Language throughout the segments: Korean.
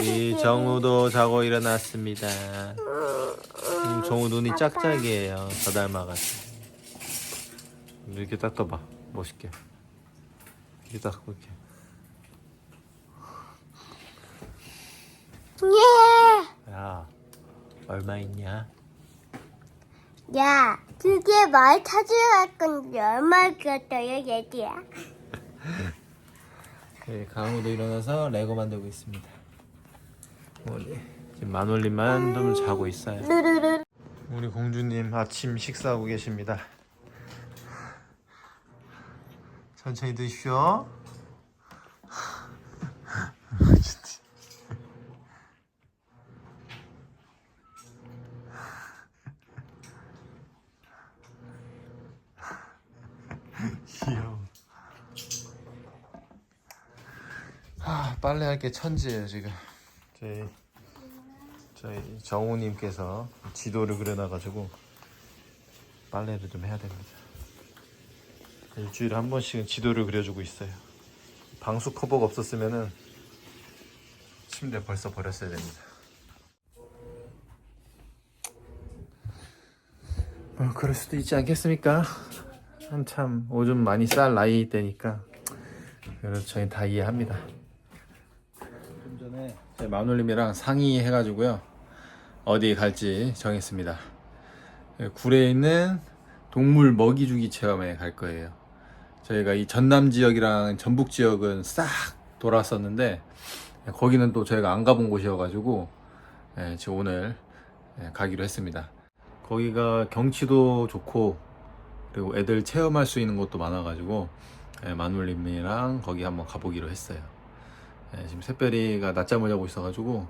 우리 정우도 자고 일어났습니다. 음, 정우 눈이 짝짝이에요. 저 닮아가지고. 이렇게 딱 떠봐. 멋있게. 이렇게 딱 이렇게. 예. 야, 얼마 있냐? 야, 그게 말 찾으러 갈 건데 얼마 줬어요, 얘기야? 네, 강우도 일어나서 레고 만들고 있습니다. 우리 지금 만올림만 좀 자고 있어요. 우리 공주님 아침 식사하고 계십니다. 천천히 드십시오. 귀여워. 아, 빨래할 게 천지예요 지금. 저희 저희 정우님께서 지도를 그려놔가지고 빨래를 좀 해야 됩니다. 일주일에 한 번씩은 지도를 그려주고 있어요. 방수 커버가 없었으면은 침대 벌써 버렸어야 됩니다. 뭐 그럴 수도 있지 않겠습니까? 한참 오줌 많이 쌀 나이 때니까 그래서 저희 다 이해합니다. 좀 전에 저희 마눌님이랑 상의해가지고요 어디 갈지 정했습니다. 굴에 있는 동물 먹이 주기 체험에 갈 거예요. 저희가 이 전남 지역이랑 전북 지역은 싹 돌았었는데 거기는 또 저희가 안 가본 곳이어가지고 예, 지금 오늘 예, 가기로 했습니다. 거기가 경치도 좋고 그리고 애들 체험할 수 있는 것도 많아가지고 예, 마눌님이랑 거기 한번 가보기로 했어요. 예, 지금 새별이가 낮잠을 자고 있어가지고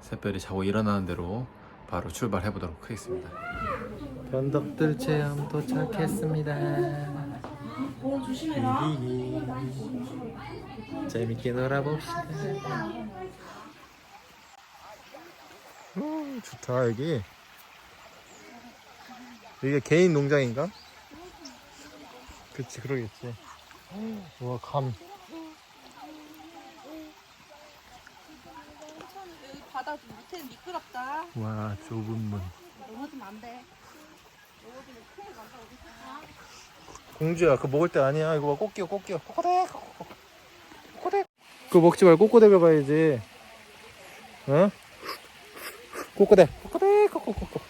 새별이 자고 일어나는 대로 바로 출발해 보도록 하겠습니다. 변덕들 체험 도착했습니다. 재밌게 놀아봅시다. 음, 좋다 여기. 이게 개인 농장인가? 그치 그러겠지. 와 감. 여기 바다 밑에는 미끄럽다. 와 좁은 문. 넘어지면 안 돼. 공주야 그거 먹을 때 아니야 이거 봐 꽃게요 꽃게요 꼬꼬대 꼬꼬대 그거 먹지 말고 꼬꼬대 가봐야지 어? 꼬꼬대 꼬꼬대 꼬꼬꼬꼬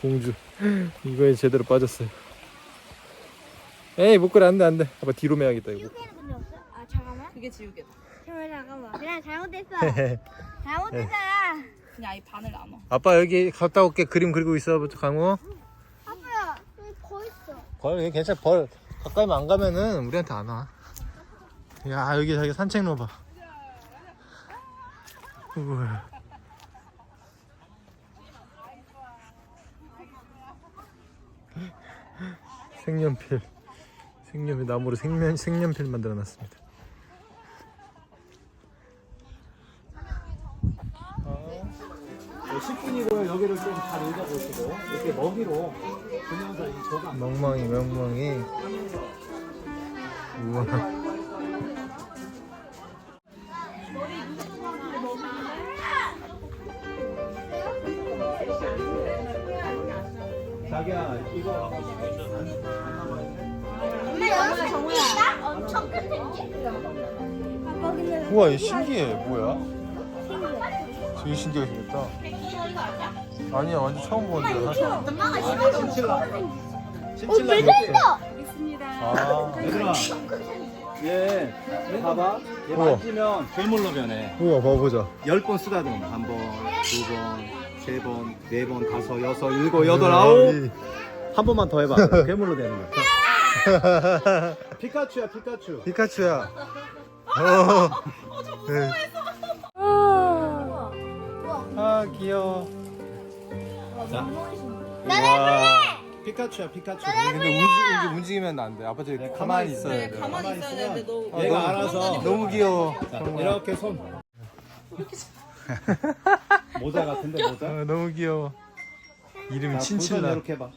공주 이거에 제대로 빠졌어요 에이 목걸이 안돼 안돼 아빠 뒤로 매야겠다 이거 근데 없어? 아, 잠깐만. 그게 지우개다. 잠깐만, 잠깐만. 그냥 잘못했어. 잘못했잖아. 그냥 아예 반을 나눠. 아빠 여기 갔다 올게 그림 그리고 있어 강우 아빠야, 여기 거 있어. 벌 괜찮아 벌 가까이만 안 가면은 우리한테 안 와. 야 여기 저기 산책로 봐. 색연필 색연필 나무로 색면 색연필 만들어 놨습니다. 여기를 좀 잘 읽어보시고 이렇게 먹이로 이 저가 멍멍이 멍멍이. 우와. 자기야 이거 엄마, 여기 정우야. 엄청 큰 새끼. 우와 이 신기해 뭐야? 되게 신기하게 생겼다. 아니야 완전 처음 보는데. 엄마가 싫어. 신칠라 어, 신칠라 매달려. 아. 얘들아 얘 봐봐 얘 우와. 만지면 괴물로 변해 우와 봐보자. 10번 쓰다듬어 한번 두번 세번 네번 다섯 여섯 일곱 여덟 아홉 한 번만 더 해봐 괴물로 되는 거야 피카츄야 피카츄 피카츄야. 어. 네. 아 귀여워. 자 와. 피카츄야 피카츄 근데 움직, 움직이면 안 돼. 아빠 저기 네, 가만히 가만히 있어야 돼. 가만히 있어야 되는데 너. 아, 얘가 너무- 알아서 너무 귀여워. 자, 정말. 이렇게 손 모자 같은데 모자 아, 너무 귀여워. 이름이 자, 친칠라. 이렇게 봐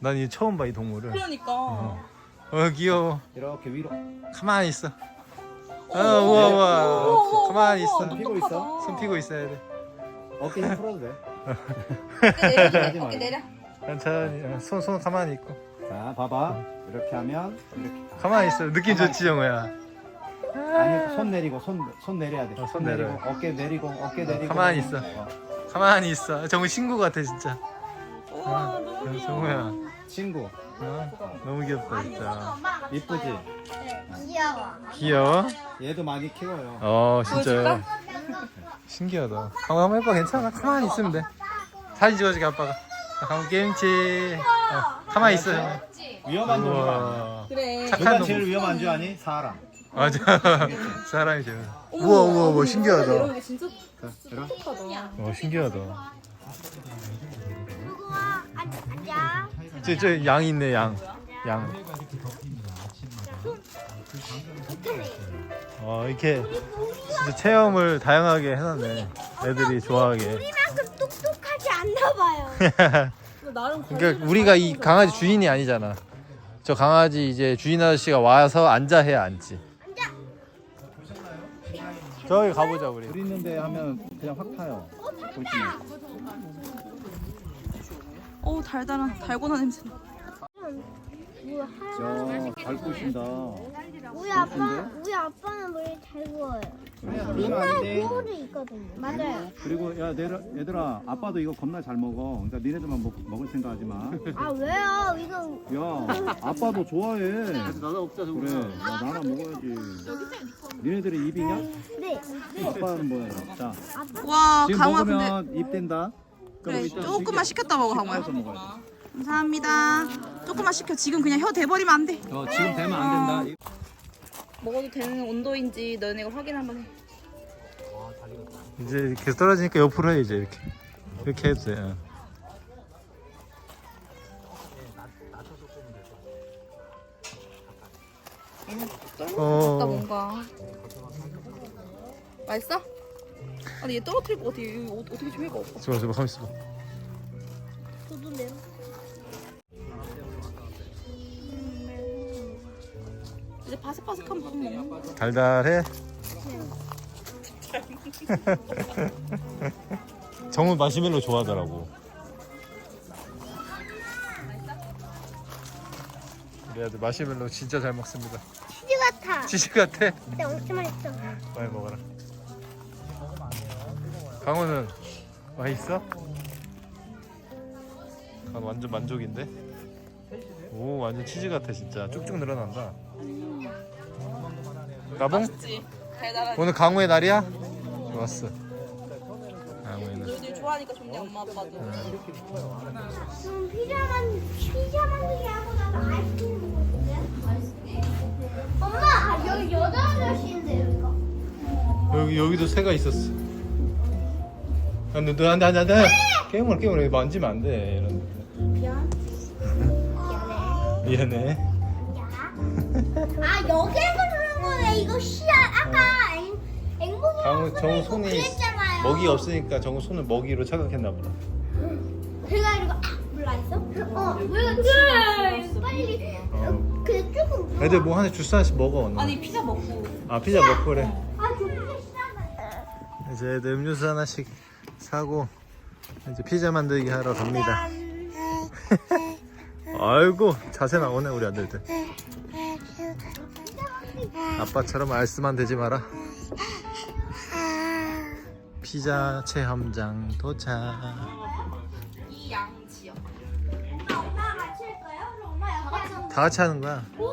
난이 처음 봐 이 동물을. 그러니까. 어 귀여워. 이렇게 위로. 가만히 있어. 어 우와 우와. 가만히 있어. 손 피고 있어. 손 피고 있어야 돼. 어깨 힘 풀어도 돼. 어깨 내려. 하지 어깨 말고. 내려. 천천히. 손손 가만히 있고. 자, 봐봐. 이렇게 하면 이렇게. 가만히 있어. 느낌 좋지 정우야. 아니, 손 내리고 손 손 내려야 돼. 어, 손 내리고 내려요. 어깨 내리고 어깨 내리고. 가만히 있어. 어. 가만히 있어. 정우 친구 같아 진짜. 우와 너무 어, 귀여워. 정우야. 친구. 어, 너무 귀엽다 진짜. 이쁘지? 귀여워. 귀여워? 얘도 많이 키워요. 어 보여줄까? 신기하다. 강우 한번 해봐 괜찮아. 가만히 있으면 돼. 사진 찍어줄게 아빠가. 자, 강우 게임치. 어, 가만히 있어. 정우야. 위험한 동물. 우와. 그래. 착한 누가 놈. 제일 위험한 줄 아니? 사람. 맞아. 사람이 제일. 우와 우와 우와 신기하다. 이런 게 진짜 자, 들어. 똑똑하다. 어 신기하다. 누구야? 앉아. 저, 저 양 있네 양. 양. 어 이렇게 진짜 체험을 다양하게 해놨네. 애들이 좋아하게. 우리만큼 똑똑하지 않나 봐요. 나름 그러니까 우리가 이 강아지 주인이 아니잖아. 저 강아지 이제 주인 아저씨가 와서 앉아 해야 앉지. 저기 가보자 우리. 불 있는데 하면 그냥 확 타요. 보시면. 어 달달한 달고나 냄새. 뭐야? 저, 잘 꾸신다. 우리 아빠, 우리 아빠는 머리 잘 구워요. 맨날 돼. 구워도 있거든요. 맞아요. 그리고 야 얘들아, 얘들아 아빠도 이거 겁나 잘 먹어 그러니까 니네들만 먹, 먹을 생각하지 마야 아 왜요? 이거 아빠도 좋아해 나도 먹자 그래 야, 나랑 먹어야지 니네들이 입이냐? 네. 아빠는 뭐야 자 와 지금 강화 근데 먹으면 입 된다 그래 조금만 시켰다 먹어. 씹어서 먹어야 감사합니다. 조금만 시켜. 지금 그냥 혀 대버리면 안 돼. 돼 어, 지금 되면 안 된다 먹어도 되는 온도인지 너네가 확인 한번 해. 이제 계속 떨어지니까 옆으로 해 이제 이렇게. 이렇게 해도 돼. 어. 얘는 떨어졌다 어. 뭔가. 맛있어? 아니 얘 떨어뜨릴 것 같아. 이거 어- 어떻게 좀 해봐. 오빠. 좋아 좋아 가만 있어. 봐. 저도 매워. 바삭바삭한 밥 먹는 거. 달달해. 정우 마시멜로 좋아하더라고. 우리 아들 마시멜로 진짜 잘 먹습니다. 치즈 같아. 지식 같아. 근데 엄청 맛있어. 많이 먹어라. 강호는 맛있어? 강 완전 만족인데? 오 완전 치즈 같아 진짜 쭉쭉 늘어난다. 맛있지? 달달한. 오늘 강우의 날이야? 좋았어. 너희들 좋아하니까 좋네 엄마 아빠도. 그럼 피자만 피자 만들기 하고 나서 아이스크림 먹었는데? 엄마 여기 여자 아저씨인데 여기가. 여기 여기도 새가 있었어. 안돼 안돼 안돼 안돼. 게임을 게임을 만지면 안 돼. 이런. 미안. 미안해. 미안해. 아 여기에서 거네. 이거 씨야 아까 앵 앵무새 정우 손이 그랬잖아요. 먹이 없으니까 정우 손을 먹이로 착각했나 보다. 제가 이러고 아 몰라했어? 어 우리가 그래 빨리 어. 그냥 조금 누워. 애들 뭐 하나 주스 하나씩 먹어. 오늘. 아니 피자 먹고. 아 피자 먹고 그래. 아 조금 싫어. 이제 애들 음료수 하나씩 사고 이제 피자 만들기 하러 갑니다. 아이고 자세 나오네 우리 아들들. 아빠처럼 알쓰만 되지 마라. 피자 체험장 도착. 이양지역. 엄마 같이 할 거예요? 그럼 엄마 여기서 다 같이 하는 거야. 오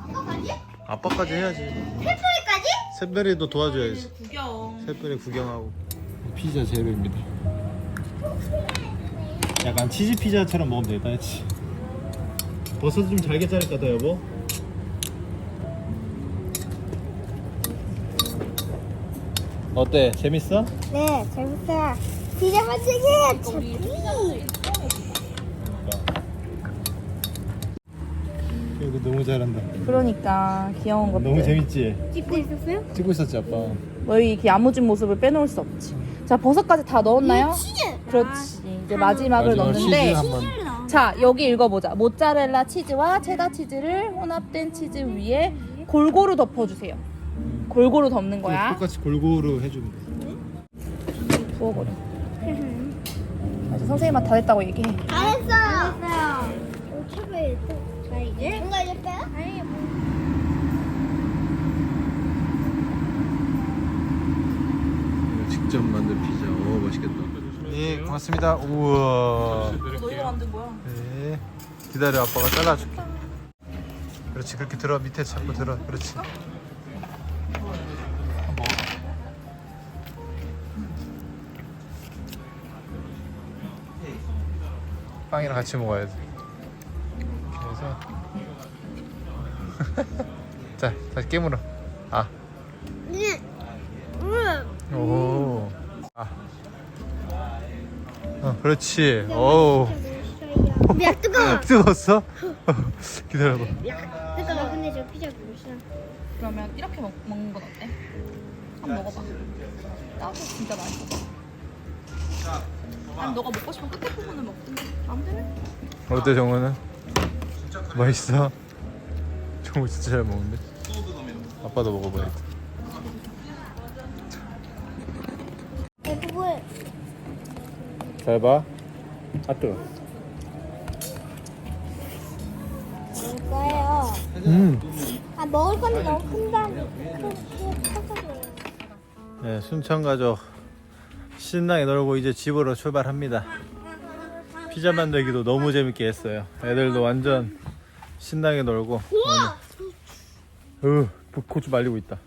아빠까지? 아빠까지 해야지. 페퍼리까지? 샛별이도 도와줘야지. 구경. 샛별이 구경하고. 피자 재료입니다. 약간 치즈 피자처럼 먹으면 되겠다, 그치? 버섯 좀 잘게 자를까 더 여보? 어때? 재밌어? 네 재밌어요. 피자 만들기 재미. 이거 너무 잘한다. 그러니까 귀여운 것들. 너무 재밌지? 찍고 있었어요? 찍고 있었지 아빠. 너희 이렇게 야무진 모습을 빼놓을 수 없지. 자 버섯까지 다 넣었나요? 치즈. 그렇지. 이제 마지막을 마지막 넣는데 치즈 한번. 자, 여기 읽어보자. 모짜렐라 치즈와 체다 치즈를 혼합된 치즈 위에 골고루 덮어주세요. 골고루 덮는 거야. 똑같이 골고루 해주면 돼. 부어버려. 맞아, 선생님한테 다 됐다고 얘기해. 잘했어요. 잘했어요. 오차배 자 이제 뭔가 이제 빼요? 아니 직접 만든 피자. 오 맛있겠다. 예, 고맙습니다. 우와. 너희가 만든 거야. 네. 기다려 아빠가 잘라줄게. 그렇지 그렇게 들어 밑에 잡고 들어. 그렇지. 빵이랑 같이 먹어야 돼. 그래서 자 다시 깨물어. 아. 오. 아. 어, 그렇지. 오. 야 뜨거워. 뜨거웠어? 기다려봐. 뜨거워. 근데 저 피자 맛있어. 그러면 이렇게 먹, 먹는 건 어때? 한번 먹어봐. 나도 진짜 맛있어. 아니 너가 먹고 싶은 끝에 부분을 먹든지 아무데나. 어때 정우는? 맛있어? 정우 진짜 잘 먹는데? 아빠도 먹어봐야겠다. 그걸 잘 봐. 아 뜨거. 먹을 거예요. 음. 아 먹을 건데 너무 큰다. 커서 그래요. 네, 순천 가족 신나게 놀고 이제 집으로 출발합니다. 피자 만들기도 너무 재밌게 했어요. 애들도 완전 신나게 놀고. 우와. 으, 고추 말리고 있다.